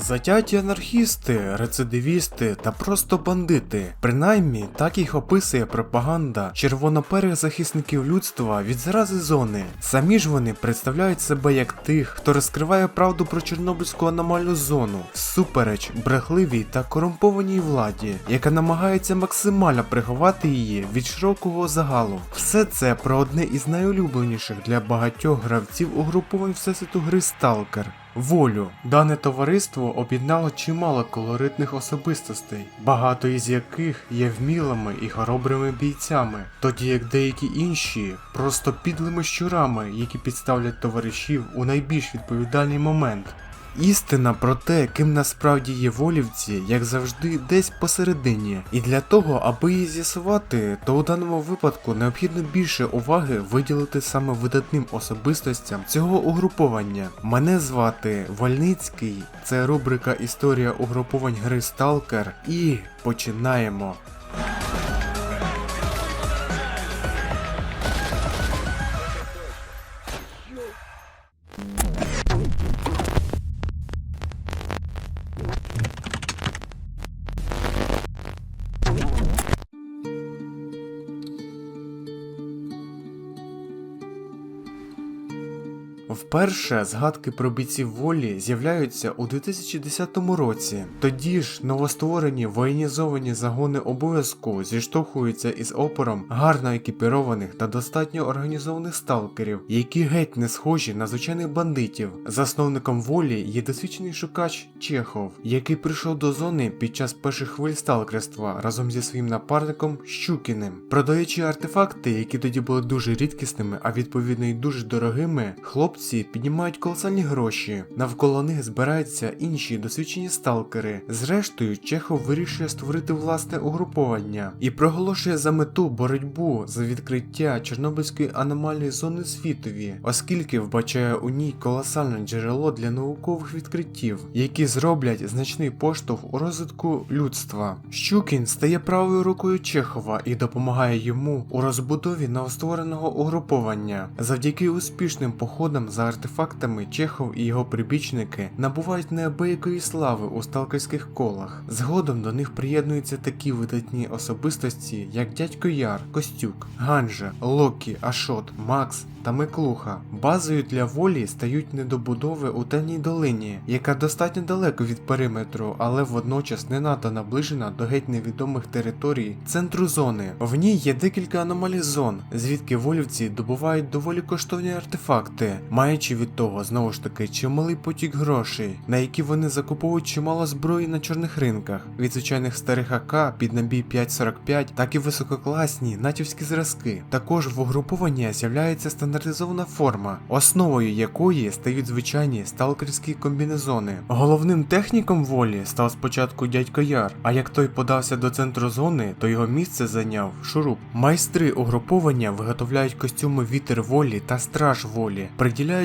Затяті анархісти, рецидивісти та просто бандити. Принаймні, так їх описує пропаганда червоноперих захисників людства від зарази зони. Самі ж вони представляють себе як тих, хто розкриває правду про Чорнобильську аномальну зону, всупереч брехливій та корумпованій владі, яка намагається максимально приховати її від широкого загалу. Все це про одне із найулюбленіших для багатьох гравців угруповань всесвіту гри Сталкер. Волю. Дане товариство об'єднало чимало колоритних особистостей, багато із яких є вмілими і хоробрими бійцями, тоді як деякі інші просто підлими щурами, які підставлять товаришів у найбільш відповідальний момент. Істина про те, ким насправді є волівці, як завжди, десь посередині. І для того, аби її з'ясувати, то у даному випадку необхідно більше уваги виділити саме видатним особистостям цього угруповання. Мене звати Вольницький, це рубрика Історія угруповань гри Сталкер. І починаємо. Вперше згадки про бійців волі з'являються у 2010 році. Тоді ж новостворені воєнізовані загони обов'язку зіштовхуються із опором гарно екіпірованих та достатньо організованих сталкерів, які геть не схожі на звичайних бандитів. Засновником волі є досвідчений шукач Чехов, який прийшов до зони під час перших хвиль сталкерства разом зі своїм напарником Щукіним. Продаючи артефакти, які тоді були дуже рідкісними, а відповідно й дуже дорогими, хлопці піднімають колосальні гроші. Навколо них збираються інші досвідчені сталкери. Зрештою, Чехов вирішує створити власне угруповання і проголошує за мету боротьбу за відкриття Чорнобильської аномальної зони світові, оскільки вбачає у ній колосальне джерело для наукових відкриттів, які зроблять значний поштовх у розвитку людства. Щукін стає правою рукою Чехова і допомагає йому у розбудові новоствореного угруповання. Завдяки успішним походам за артефактами Чехов і його прибічники набувають неабиякої слави у сталкерських колах. Згодом до них приєднуються такі видатні особистості, як дядько Яр, Костюк, Ганжа, Локі, Ашот, Макс та Миклуха. Базою для волі стають недобудови у темній долині, яка достатньо далеко від периметру, але водночас не надто наближена до геть невідомих територій центру зони. В ній є декілька аномалій зон, звідки волівці добувають доволі коштовні артефакти, маючи від того знову ж таки чималий потік грошей, на які вони закуповують чимало зброї на чорних ринках, від звичайних старих АК під набій 5.45, так і висококласні натівські зразки. Також в угрупованні з'являється стандартизована форма, основою якої стають звичайні сталкерські комбінезони. Головним техніком волі став спочатку дядько Яр, а як той подався до центру зони, то його місце зайняв шуруп. Майстри угруповання виготовляють костюми вітер волі та страж волі,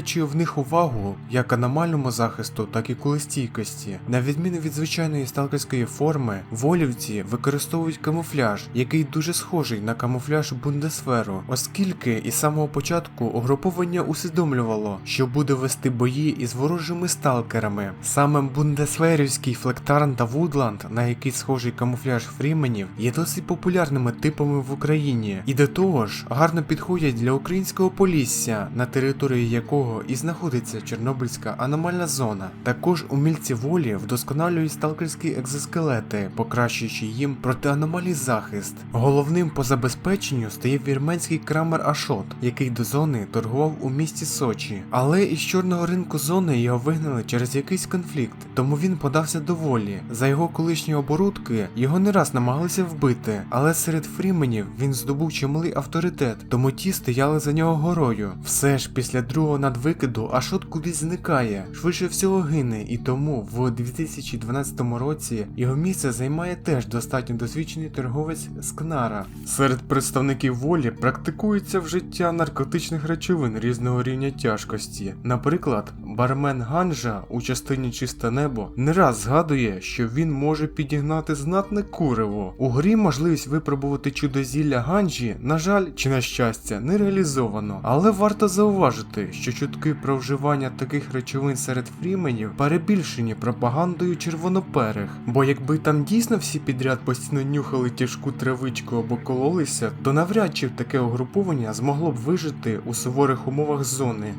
приділяючи в них увагу як аномальному захисту, так і кулестійкості. На відміну від звичайної сталкерської форми, волівці використовують камуфляж, який дуже схожий на камуфляж Бундесферу, оскільки із самого початку угруповання усвідомлювало, що буде вести бої із ворожими сталкерами. Саме бундесферівський флектарн та Вудланд, на який схожий камуфляж фріменів, є досить популярними типами в Україні, і до того ж гарно підходять для українського полісся, на території якого і знаходиться Чорнобильська аномальна зона. Також умільці волі вдосконалюють сталкерські екзоскелети, покращуючи їм протианомальний захист. Головним по забезпеченню стає вірменський крамер Ашот, який до зони торгував у місті Сочі. Але із чорного ринку зони його вигнали через якийсь конфлікт, тому він подався до волі. За його колишні оборудки його не раз намагалися вбити, але серед фріменів він здобув чималий авторитет, тому ті стояли за нього горою. Все ж після другого надвикиду Ашот кудись зникає, швидше всього гине, і тому в 2012 році його місце займає теж достатньо досвідчений торговець Скнара. Серед представників волі практикується вжиття наркотичних речовин різного рівня тяжкості. Наприклад, бармен Ганжа у частині Чисте небо не раз згадує, що він може підігнати знатне куриво. У грі можливість випробувати чудозілля Ганжі, на жаль, чи на щастя, не реалізовано, але варто зауважити, що чутки про вживання таких речовин серед фріменів перебільшені пропагандою червоноперих. Бо якби там дійсно всі підряд постійно нюхали тяжку травичку або кололися, то навряд чи таке угруповання змогло б вижити у суворих умовах зони.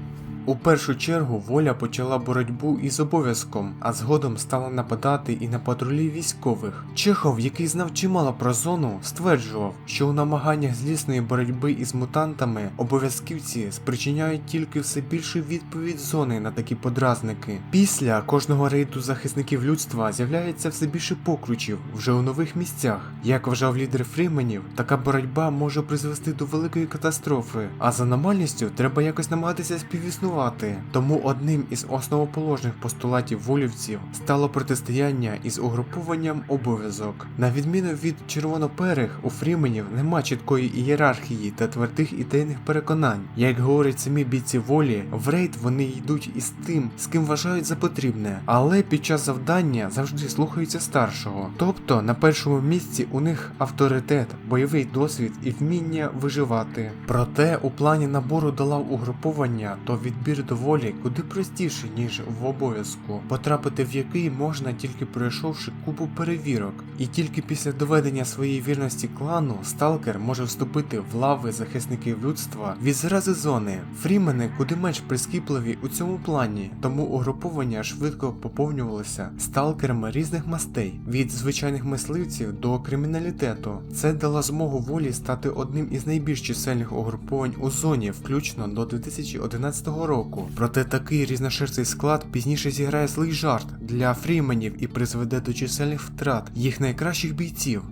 У першу чергу воля почала боротьбу із обов'язком, а згодом стала нападати і на патрулі військових. Чехов, який знав чимало про зону, стверджував, що у намаганнях злісної боротьби із мутантами обов'язківці спричиняють тільки все більшу відповідь зони на такі подразники. Після кожного рейду захисників людства з'являється все більше покручів вже у нових місцях. Як вважав лідер Фріменів, така боротьба може призвести до великої катастрофи, а з аномальністю треба якось намагатися співіснувати. Тому одним із основоположних постулатів волівців стало протистояння із угрупованням обов'язок. На відміну від червоноперих, у фріменів нема чіткої ієрархії та твердих ідейних переконань. Як говорять самі бійці волі, в рейд вони йдуть із тим, з ким вважають за потрібне, але під час завдання завжди слухаються старшого. Тобто на першому місці у них авторитет, бойовий досвід і вміння виживати. Проте у плані набору до лав угруповання, то відбір до волі куди простіше, ніж в обов'язку, потрапити в який можна тільки пройшовши купу перевірок. І тільки після доведення своєї вірності клану сталкер може вступити в лави захисників людства від зарази зони. Фрімени куди менш прискіпливі у цьому плані, тому угруповання швидко поповнювалося сталкерами різних мастей, від звичайних мисливців до криміналітету. Це дало змогу волі стати одним із найбільш чисельних угруповань у зоні, включно до 2011 року. Проте такий різношерстий склад пізніше зіграє злий жарт для фріменів і призведе до чисельних втрат їх найкращих бійців.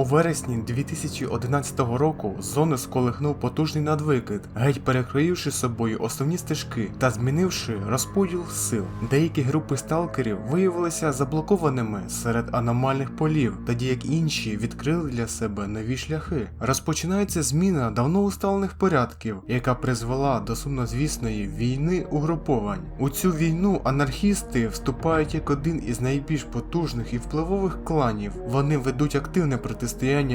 У вересні 2011 року зону сколихнув потужний надвикид, геть перекроївши собою основні стежки та змінивши розподіл сил. Деякі групи сталкерів виявилися заблокованими серед аномальних полів, тоді як інші відкрили для себе нові шляхи. Розпочинається зміна давно усталених порядків, яка призвела до сумнозвісної війни угруповань. У цю війну анархісти вступають як один із найбільш потужних і впливових кланів. Вони ведуть активне протистояння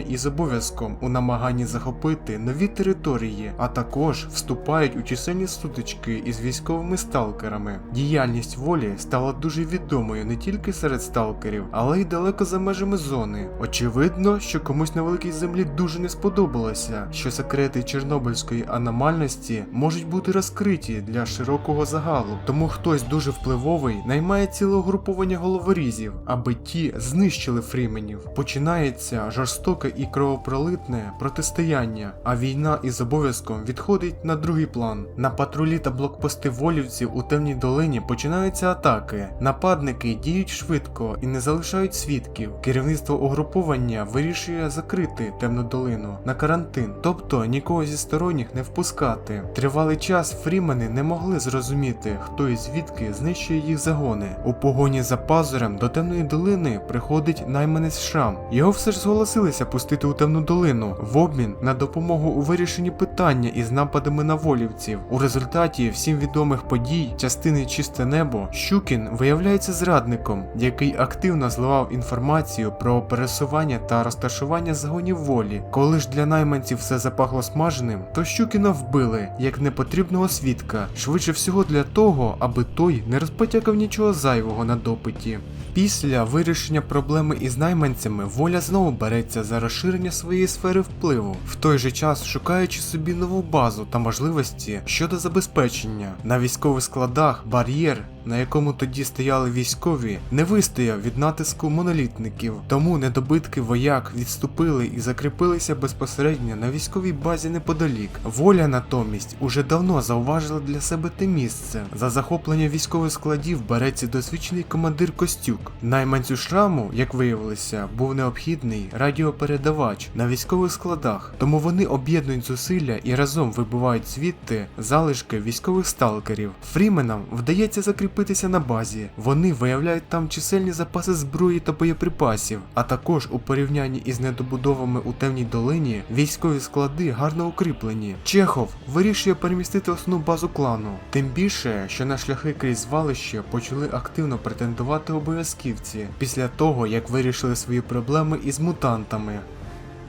із обов'язком у намаганні захопити нові території, а також вступають у чисельні сутички із військовими сталкерами. Діяльність волі стала дуже відомою не тільки серед сталкерів, але й далеко за межами зони. Очевидно, що комусь на великій землі дуже не сподобалося, що секрети Чорнобильської аномальності можуть бути розкриті для широкого загалу. Тому хтось дуже впливовий наймає ціле угруповання головорізів, аби ті знищили фріменів. Починається жорстоке і кровопролитне протистояння, а війна із обов'язком відходить на другий план. На патрулі та блокпости волівців у темній долині починаються атаки. Нападники діють швидко і не залишають свідків. Керівництво угруповання вирішує закрити темну долину на карантин, тобто нікого зі сторонніх не впускати. Тривалий час фрімени не могли зрозуміти, хто і звідки знищує їх загони. У погоні за пазурем до темної долини приходить найманець Шрам. Його все ж зголосилися пустити у темну долину в обмін на допомогу у вирішенні питання із нападами на волівців. У результаті всім відомих подій частини Чисте небо Щукін виявляється зрадником, який активно зливав інформацію про пересування та розташування загонів волі. Коли ж для найманців все запахло смаженим, то Щукіна вбили як непотрібного свідка, швидше всього для того, аби той не розпотякав нічого зайвого на допиті. Після вирішення проблеми із найманцями воля знову береться за розширення своєї сфери впливу, в той же час шукаючи собі нову базу та можливості щодо забезпечення. На військових складах бар'єр, на якому тоді стояли військові, не вистояв від натиску монолітників, тому недобитки вояк відступили і закріпилися безпосередньо на військовій базі неподалік. Воля натомість уже давно зауважила для себе те місце. За захоплення військових складів береться досвідчений командир Костюк. Найманцю шраму, як виявилося, був необхідний радіопередавач на військових складах, тому вони об'єднують зусилля і разом вибивають звідти залишки військових сталкерів. Фріменам вдається закріпитися на базі. Вони виявляють там чисельні запаси зброї та боєприпасів, а також у порівнянні із недобудовами у темній долині військові склади гарно укріплені. Чехов вирішує перемістити основну базу клану. Тим більше, що на шляхи крізь звалище почали активно претендувати обов'язківці після того, як вирішили свої проблеми із мутантами.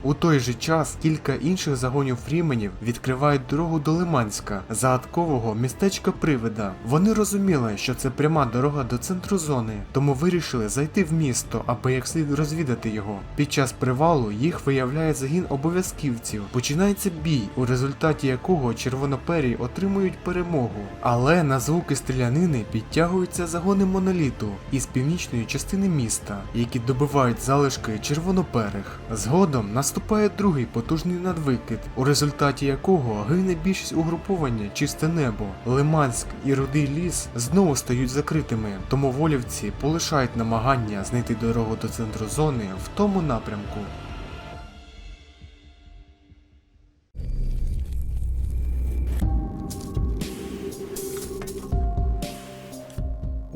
У той же час кілька інших загонів фріменів відкривають дорогу до Лиманська, загадкового містечка Привида. Вони розуміли, що це пряма дорога до центру зони, тому вирішили зайти в місто, аби як слід розвідати його. Під час привалу їх виявляє загін обов'язківців. Починається бій, у результаті якого червонопері отримують перемогу. Але на звуки стрілянини підтягуються загони моноліту із північної частини міста, які добивають залишки червоноперих. Згодом наступає другий потужний надвикид, у результаті якого гине більшість угруповання чисте небо. Лиманськ і рудий ліс знову стають закритими, тому волівці полишають намагання знайти дорогу до центру зони в тому напрямку.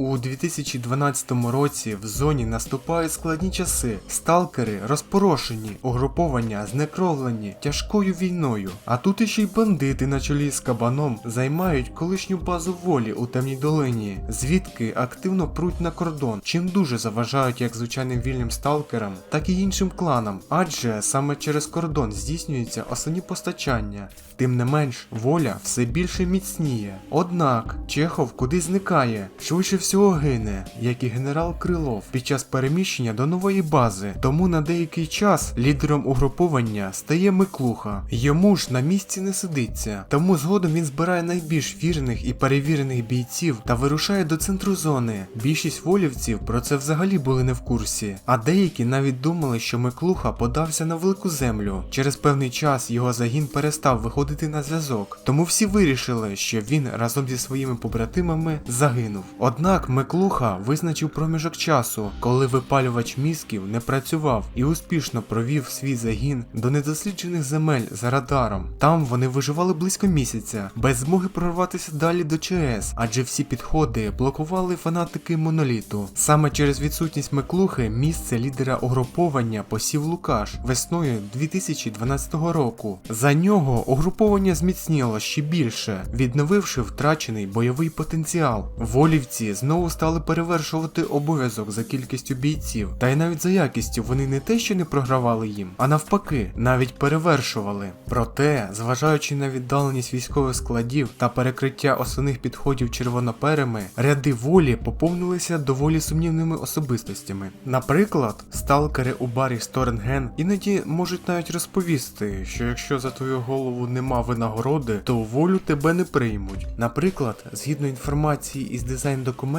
У 2012 році в зоні наступають складні часи. Сталкери розпорошені, угруповання знекровлені тяжкою війною. А тут іще й бандити на чолі з кабаном займають колишню базу волі у темній долині, звідки активно пруть на кордон, чим дуже заважають як звичайним вільним сталкерам, так і іншим кланам, адже саме через кордон здійснюються основні постачання. Тим не менш, воля все більше міцніє. Однак Чехов кудись зникає, швидше всього гине, як і генерал Крилов під час переміщення до нової бази. Тому на деякий час лідером угруповання стає Миклуха. Йому ж на місці не сидиться. Тому згодом він збирає найбільш вірних і перевірених бійців та вирушає до центру зони. Більшість волівців про це взагалі були не в курсі, а деякі навіть думали, що Миклуха подався на велику землю. Через певний час його загін перестав виходити на зв'язок, тому всі вирішили, що він разом зі своїми побратимами загинув. Однак Миклуха визначив проміжок часу, коли випалювач мізків не працював і успішно провів свій загін до недосліджених земель за радаром. Там вони виживали близько місяця, без змоги прорватися далі до ЧС, адже всі підходи блокували фанатики моноліту. Саме через відсутність Миклухи місце лідера угруповання посів Лукаш весною 2012 року. За нього угруповання зміцніло ще більше, відновивши втрачений бойовий потенціал. Волівці знову стали перевершувати обов'язок за кількістю бійців, та й навіть за якістю вони не те, що не програвали їм, а навпаки, навіть перевершували. Проте, зважаючи на віддаленість військових складів та перекриття основних підходів червоноперими, ряди волі поповнилися доволі сумнівними особистостями. Наприклад, сталкери у барі Сторенген іноді можуть навіть розповісти, що якщо за твою голову нема винагороди, то волю тебе не приймуть. Наприклад, згідно інформації із дизайн документів,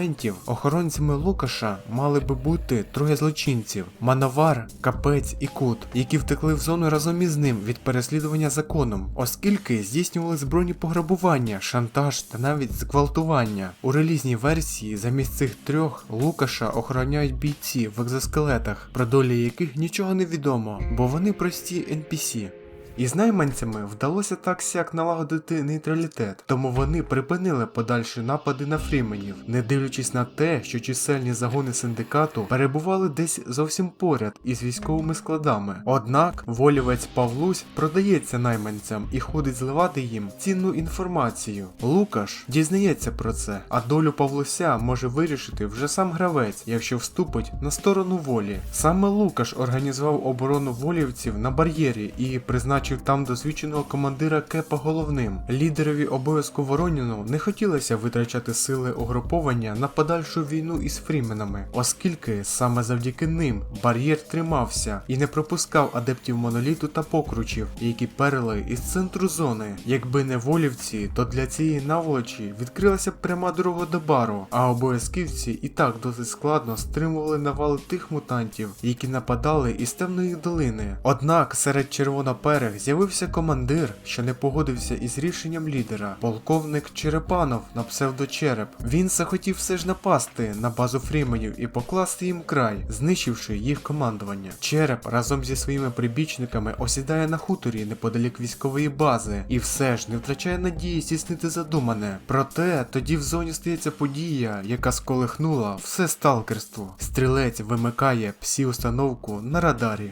охоронцями Лукаша мали би бути троє злочинців: Мановар, Капець і Кут, які втекли в зону разом із ним від переслідування законом, оскільки здійснювали збройні пограбування, шантаж та навіть зґвалтування. У релізній версії замість цих трьох Лукаша охороняють бійці в екзоскелетах, про долі яких нічого не відомо, бо вони прості NPC. Із найманцями вдалося так сяк налагодити нейтралітет, тому вони припинили подальші напади на фріменів, не дивлячись на те, що чисельні загони синдикату перебували десь зовсім поряд із військовими складами. Однак волівець Павлусь продається найманцям і ходить зливати їм цінну інформацію. Лукаш дізнається про це, а долю Павлуся може вирішити вже сам гравець, якщо вступить на сторону волі. Саме Лукаш організував оборону волівців на бар'єрі і призначив там досвідченого командира Кепа головним. Лідерові обов'язку Вороніну не хотілося витрачати сили угруповання на подальшу війну із фріменами, оскільки саме завдяки ним бар'єр тримався і не пропускав адептів моноліту та покручів, які перли із центру зони. Якби не волівці, то для цієї наволочі відкрилася б пряма дорога до бару, а обов'язківці і так досить складно стримували навали тих мутантів, які нападали із темної долини. Однак серед червоноперих з'явився командир, що не погодився із рішенням лідера, полковник Черепанов на псевдочереп. Він захотів все ж напасти на базу фріменів і покласти їм край, знищивши їх командування. Череп разом зі своїми прибічниками осідає на хуторі неподалік військової бази і все ж не втрачає надії здійснити задумане. Проте тоді в зоні стається подія, яка сколихнула все сталкерство. Стрілець вимикає псі установку на радарі.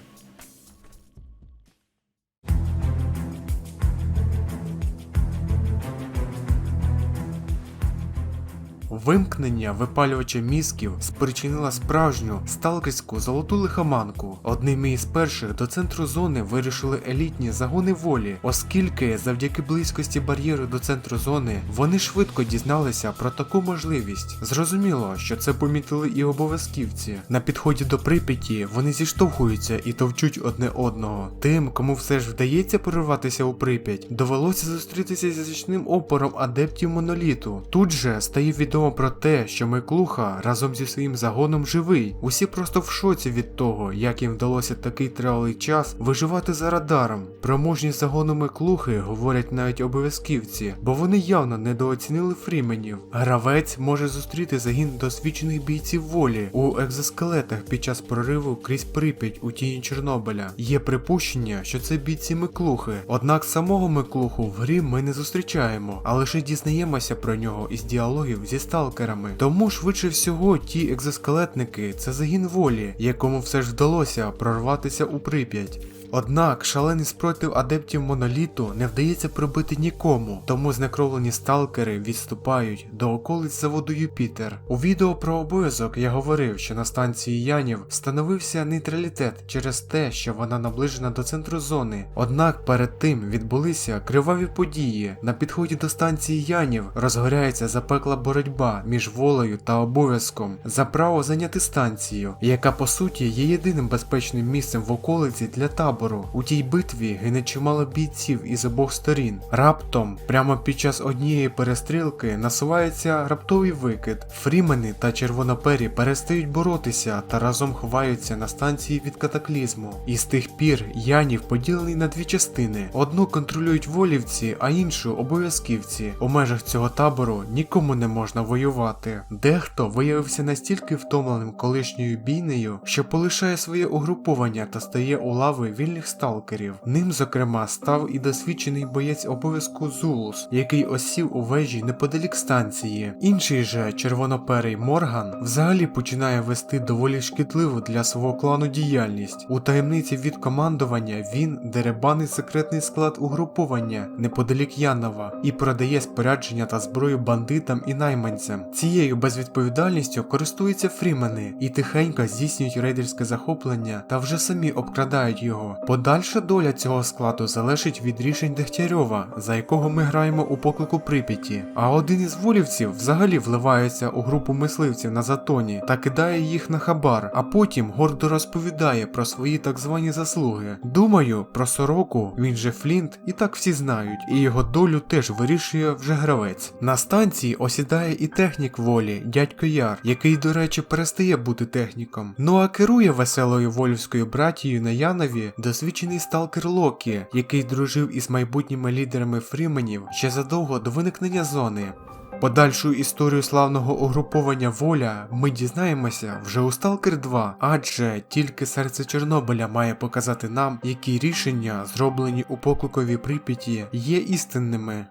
Вимкнення випалювача мізків спричинило справжню сталкерську золоту лихоманку. Одними із перших до центру зони вирішили елітні загони волі, оскільки завдяки близькості бар'єру до центру зони вони швидко дізналися про таку можливість. Зрозуміло, що це помітили і обов'язківці. На підході до Прип'яті вони зіштовхуються і товчуть одне одного. Тим, кому все ж вдається прорватися у Прип'ять, довелося зустрітися зі значним опором адептів моноліту. Тут же стає відомо про те, що Миклуха разом зі своїм загоном живий. Усі просто в шоці від того, як їм вдалося такий тривалий час виживати за радаром. Про мужність загону Миклухи говорять навіть обов'язківці, бо вони явно недооцінили фріменів. Гравець може зустріти загін досвідчених бійців волі у екзоскелетах під час прориву крізь Прип'ять у тіні Чорнобиля. Є припущення, що це бійці Миклухи. Однак самого Миклуху в грі ми не зустрічаємо, а лише дізнаємося про нього із діалогів зі сталкерами. Тому швидше всього ті екзоскелетники це загін волі, якому все ж вдалося прорватися у Прип'ять. Однак шалений спротив адептів моноліту не вдається пробити нікому, тому знекровлені сталкери відступають до околиць заводу Юпітер. У відео про обов'язок я говорив, що на станції Янів встановився нейтралітет через те, що вона наближена до центру зони. Однак перед тим відбулися криваві події. На підході до станції Янів розгоряється запекла боротьба між волею та обов'язком за право зайняти станцію, яка по суті є єдиним безпечним місцем в околиці для табору. У тій битві гине чимало бійців із обох сторін. Раптом, прямо під час однієї перестрілки, насувається раптовий викид. Фрімени та червонопері перестають боротися та разом ховаються на станції від катаклізму. І з тих пір Янів поділений на дві частини: одну контролюють волівці, а іншу обов'язківці. У межах цього табору нікому не можна воювати. Дехто виявився настільки втомленим колишньою бійнею, що полишає своє угруповання та стає у лави вільних сталкерів. Ним, зокрема, став і досвідчений боєць обов'язку Зулус, який осів у вежі неподалік станції. Інший же червоноперий Морган взагалі починає вести доволі шкідливу для свого клану діяльність. У таємниці від командування він деребанить секретний склад угруповання неподалік Янова і продає спорядження та зброю бандитам і найманцям. Цією безвідповідальністю користуються фрімени і тихенько здійснюють рейдерське захоплення та вже самі обкрадають його. Подальша доля цього складу залежить від рішень Дегтярьова, за якого ми граємо у поклику Прип'яті. А один із волівців взагалі вливається у групу мисливців на затоні та кидає їх на хабар, а потім гордо розповідає про свої так звані заслуги. Думаю, про сороку він же Флінт і так всі знають, і його долю теж вирішує вже гравець. На станції осідає і технік волі, дядько Яр, який, до речі, перестає бути техніком. Ну а керує веселою волівською братією на Янові досвідчений сталкер Локі, який дружив із майбутніми лідерами фріменів ще задовго до виникнення зони. Подальшу історію славного угруповання воля ми дізнаємося вже у Сталкер 2, адже тільки серце Чорнобиля має показати нам, які рішення, зроблені у покликовій Прип'яті, є істинними.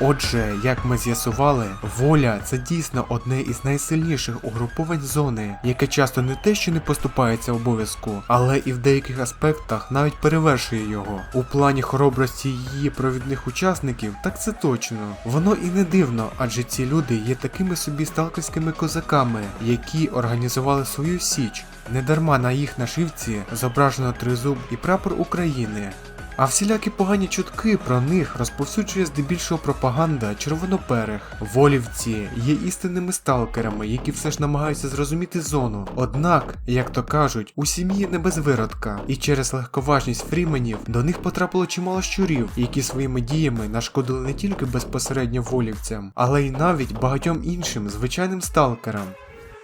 Отже, як ми з'ясували, воля це дійсно одне із найсильніших угруповань зони, яке часто не те, що не поступається обов'язку, але і в деяких аспектах навіть перевершує його. У плані хоробрості її провідних учасників, так це точно. Воно і не дивно, адже ці люди є такими собі сталкерськими козаками, які організували свою січ. Недарма на їх нашивці зображено тризуб і прапор України. А всілякі погані чутки про них розповсюджує здебільшого пропаганда червоноперих. Волівці є істинними сталкерами, які все ж намагаються зрозуміти зону. Однак, як то кажуть, у сім'ї не без виродка, і через легковажність фріменів до них потрапило чимало щурів, які своїми діями нашкодили не тільки безпосередньо волівцям, але й навіть багатьом іншим звичайним сталкерам.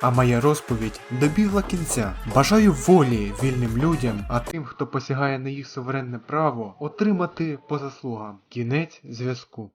А моя розповідь добігла кінця. Бажаю волі вільним людям, а тим, хто посягає на їх суверенне право, отримати по заслугам. Кінець зв'язку.